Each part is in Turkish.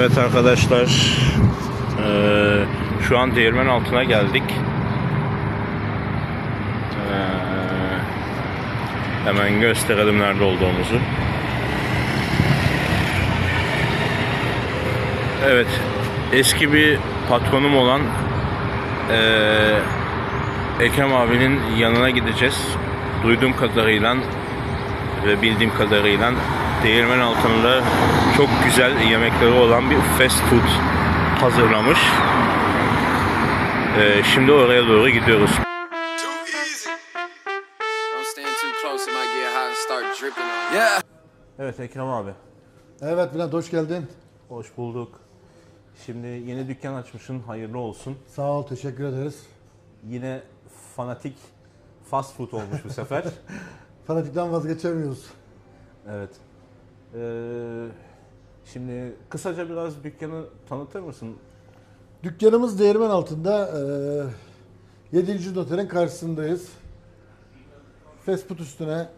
Evet arkadaşlar eee, şu an değirmen altına geldik. Eee, hemen gösterelim nerede olduğumuzu. Evet eski bir patronum olan eee Ekrem abinin yanına gideceğiz. Duyduğum kadarıyla ve bildiğim kadarıyla değirmen altında çok güzel yemekleri olan bir fast food hazırlamış. Ee, şimdi oraya doğru gidiyoruz. Evet Ekrem abi. Evet Bülent hoş geldin. Hoş bulduk. Şimdi yeni dükkan açmışsın. Hayırlı olsun. Sağ ol teşekkür ederiz. Yine fanatik fast food olmuş bu sefer. Fanatikten vazgeçemiyoruz. evet. Ee, şimdi kısaca biraz dükkanı tanıtır mısın? Dükkanımız değirmen altında. E, 7. noterin karşısındayız. Fast food üstüne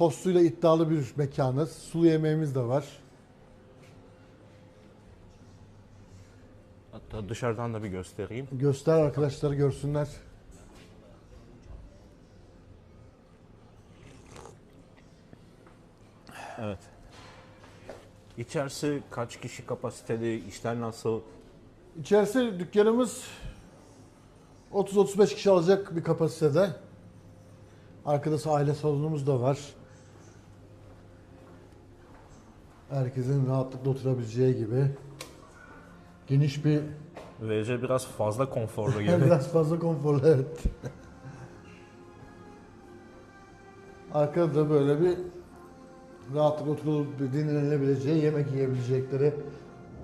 tostuyla iddialı bir mekanız. Sulu yemeğimiz de var. Hatta dışarıdan da bir göstereyim. Göster arkadaşları görsünler. Evet. İçerisi kaç kişi kapasiteli, işler nasıl? İçerisi dükkanımız 30-35 kişi alacak bir kapasitede. Arkada aile salonumuz da var. Herkesin rahatlıkla oturabileceği gibi. Geniş bir, VC biraz fazla konforlu gibi. biraz fazla konforlu evet. Arkada da böyle bir rahatlıkla oturup dinlenebileceği, yemek yiyebilecekleri,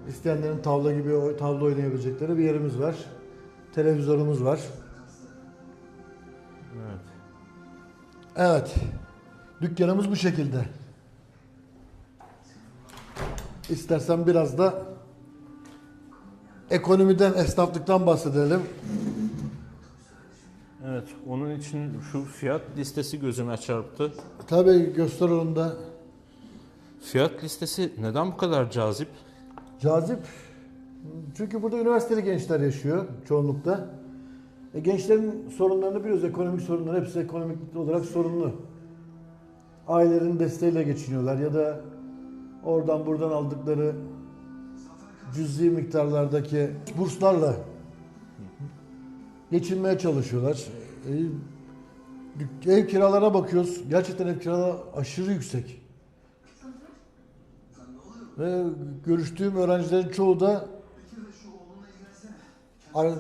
isteyenlerin tavla gibi tavla oynayabilecekleri bir yerimiz var. Televizyonumuz var. evet. Evet. Dükkanımız bu şekilde. İstersen biraz da ekonomiden, esnaflıktan bahsedelim. Evet, onun için şu fiyat listesi gözüme çarptı. Tabii göster onu da. Fiyat listesi neden bu kadar cazip? Cazip. Çünkü burada üniversiteli gençler yaşıyor çoğunlukla. E, gençlerin sorunlarını biliyoruz. Ekonomik sorunlar hepsi ekonomik olarak sorunlu. Ailelerin desteğiyle geçiniyorlar ya da oradan buradan aldıkları cüzi miktarlardaki burslarla geçinmeye çalışıyorlar. E, ev kiralarına bakıyoruz. Gerçekten ev kiraları aşırı yüksek. Ve görüştüğüm öğrencilerin çoğu da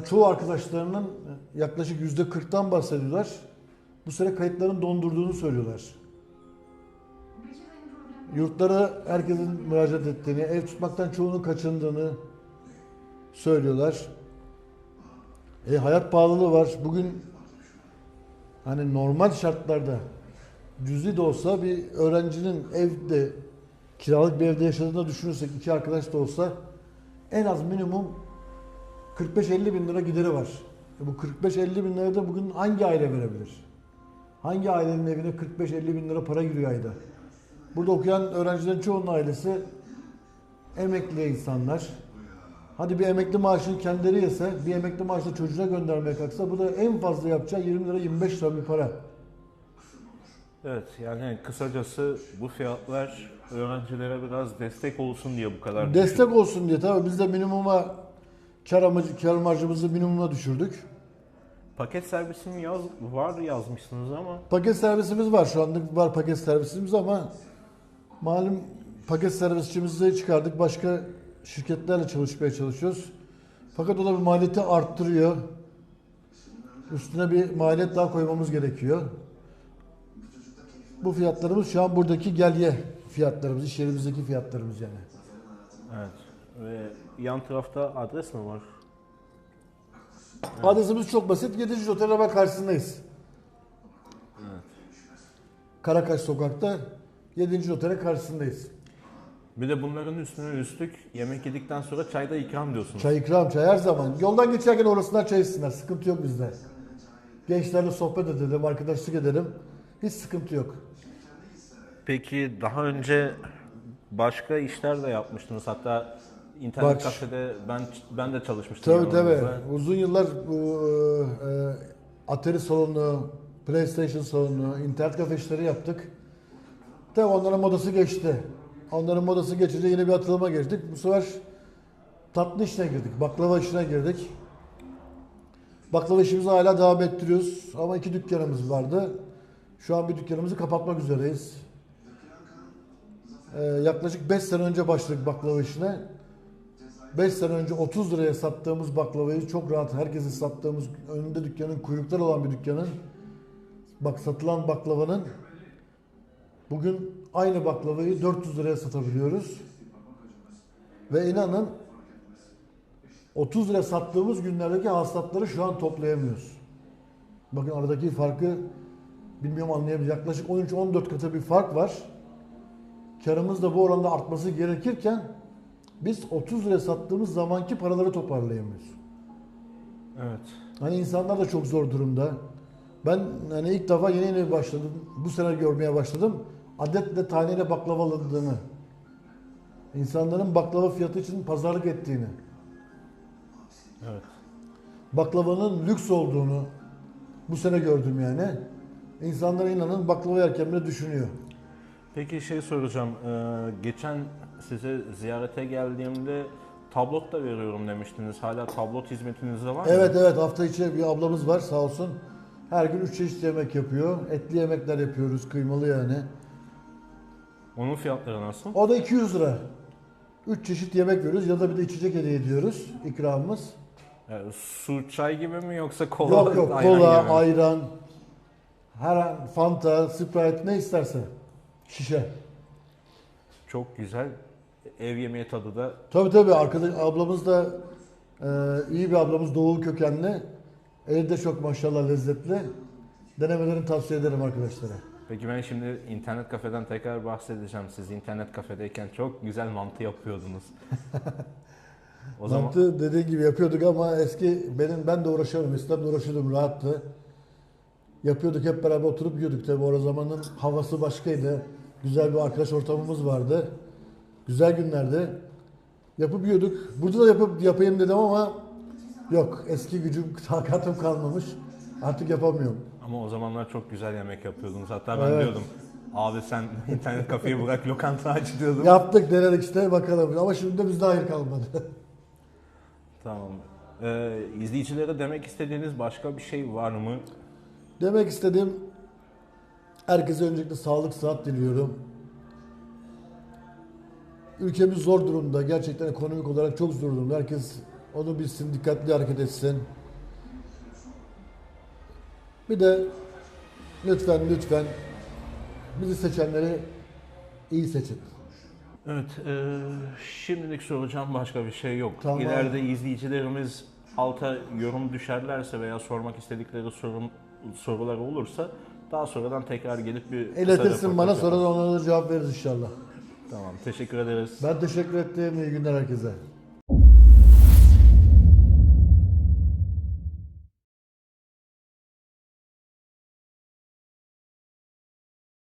çoğu arkadaşlarının yaklaşık yüzde 40'tan bahsediyorlar. Bu sene kayıtların dondurduğunu söylüyorlar. Yurtlara herkesin müracaat ettiğini, ev tutmaktan çoğunun kaçındığını söylüyorlar. E, hayat pahalılığı var. Bugün hani normal şartlarda cüzi de olsa bir öğrencinin evde kiralık bir evde yaşadığını düşünürsek iki arkadaş da olsa en az minimum 45-50 bin lira gideri var. E bu 45-50 bin lira da bugün hangi aile verebilir? Hangi ailenin evine 45-50 bin lira para giriyor ayda? Burada okuyan öğrencilerin çoğunun ailesi emekli insanlar. Hadi bir emekli maaşını kendileri yese, bir emekli maaşını çocuğuna göndermeye kalksa bu da en fazla yapacağı 20 lira 25 lira bir para. Evet, yani kısacası bu fiyatlar öğrencilere biraz destek olsun diye bu kadar Destek olsun diye tabii biz de minimuma kar, amacı, kar marjımızı minimuma düşürdük. Paket servisini yaz, var yazmışsınız ama Paket servisimiz var şu anlık var paket servisimiz ama malum paket servisçimizi çıkardık. Başka şirketlerle çalışmaya çalışıyoruz. Fakat o da bir maliyeti arttırıyor. Üstüne bir maliyet daha koymamız gerekiyor. Bu fiyatlarımız şu an buradaki gelye fiyatlarımız, iş yerimizdeki fiyatlarımız yani. evet. Ve yan tarafta adres mi var? Adresimiz çok basit. 7. Otel Araba karşısındayız. Karakaş sokakta 7. Otel'e karşısındayız. Bir de bunların üstüne üstlük yemek yedikten sonra çayda ikram diyorsunuz. Çay ikram, çay her zaman. Yoldan geçerken orasından çay içsinler. Sıkıntı yok bizde. Gençlerle sohbet edelim, arkadaşlık edelim. Hiç sıkıntı yok. Peki daha önce başka işler de yapmıştınız. Hatta internet Bak- kafede ben ben de çalışmıştım. Tabii tabii. Uzun yıllar bu e, e, Atari salonu, PlayStation salonu, internet kafe işleri yaptık. Tabii onların modası geçti. Onların modası geçince yine bir atılıma geçtik. Bu sefer tatlı işine girdik. Baklava işine girdik. Baklava işimizi hala devam ettiriyoruz. Ama iki dükkanımız vardı. Şu an bir dükkanımızı kapatmak üzereyiz. Ee, yaklaşık 5 sene önce başladık baklava işine. 5 sene önce 30 liraya sattığımız baklavayı çok rahat herkesin sattığımız önünde dükkanın kuyruklar olan bir dükkanın bak satılan baklavanın bugün aynı baklavayı 400 liraya satabiliyoruz. Ve inanın 30 liraya sattığımız günlerdeki hasılatları şu an toplayamıyoruz. Bakın aradaki farkı bilmiyorum anlayamayacak. Yaklaşık 13-14 katı bir fark var. Karımız da bu oranda artması gerekirken biz 30 liraya sattığımız zamanki paraları toparlayamıyoruz. Evet. Hani insanlar da çok zor durumda. Ben hani ilk defa yeni yeni başladım. Bu sene görmeye başladım. Adetle taneyle baklava alındığını. İnsanların baklava fiyatı için pazarlık ettiğini. Evet. Baklavanın lüks olduğunu bu sene gördüm yani. İnsanlar inanın baklava yerken bile düşünüyor. Peki şey soracağım. Ee, geçen size ziyarete geldiğimde tablot da veriyorum demiştiniz. Hala tablot hizmetiniz de var mı? Evet evet hafta içi bir ablamız var sağ olsun. Her gün üç çeşit yemek yapıyor. Etli yemekler yapıyoruz kıymalı yani. Onun fiyatları nasıl? O da 200 lira. 3 çeşit yemek veriyoruz ya da bir de içecek hediye ediyoruz ikramımız. Yani su, çay gibi mi yoksa kola, Yok yok ayran kola, gibi mi? ayran, her an Fanta, Sprite ne isterse. Şişe. Çok güzel. Ev yemeği tadı da Tabii tabii arkadaş ablamız da e, iyi bir ablamız doğulu kökenli. Eli de çok maşallah lezzetli. Denemelerini tavsiye ederim arkadaşlara. Peki ben şimdi internet kafeden tekrar bahsedeceğim. Siz internet kafedeyken çok güzel mantı yapıyordunuz. o zaman Mantı dediğin gibi yapıyorduk ama eski benim ben de uğraşıyorum. De uğraşıyordum rahattı. Yapıyorduk hep beraber oturup yiyorduk tabii. O zamanın havası başkaydı. Güzel bir arkadaş ortamımız vardı. Güzel günlerdi. Yapıp yiyorduk. Burada da yapıp yapayım dedim ama yok. Eski gücüm, takatım kalmamış. Artık yapamıyorum. ama o zamanlar çok güzel yemek yapıyordunuz. Hatta ben Evet. diyordum abi sen internet kafeyi bırak lokanta aç diyordum. Yaptık, denedik işte bakalım. Ama şimdi de bizde hayır kalmadı. Tamam. Ee, izleyicilere demek istediğiniz başka bir şey var mı? Demek istediğim herkese öncelikle sağlık sıhhat diliyorum. Ülkemiz zor durumda. Gerçekten ekonomik olarak çok zor durumda. Herkes onu bilsin, dikkatli hareket etsin. Bir de lütfen lütfen bizi seçenleri iyi seçin. Evet, e, şimdilik soracağım başka bir şey yok. Tamam. İleride izleyicilerimiz alta yorum düşerlerse veya sormak istedikleri sorun, sorular olursa daha sonradan tekrar gelip bir İletirsin bana sonra da onlara da cevap veririz inşallah. Tamam, teşekkür ederiz. Ben teşekkür ettim. İyi günler herkese.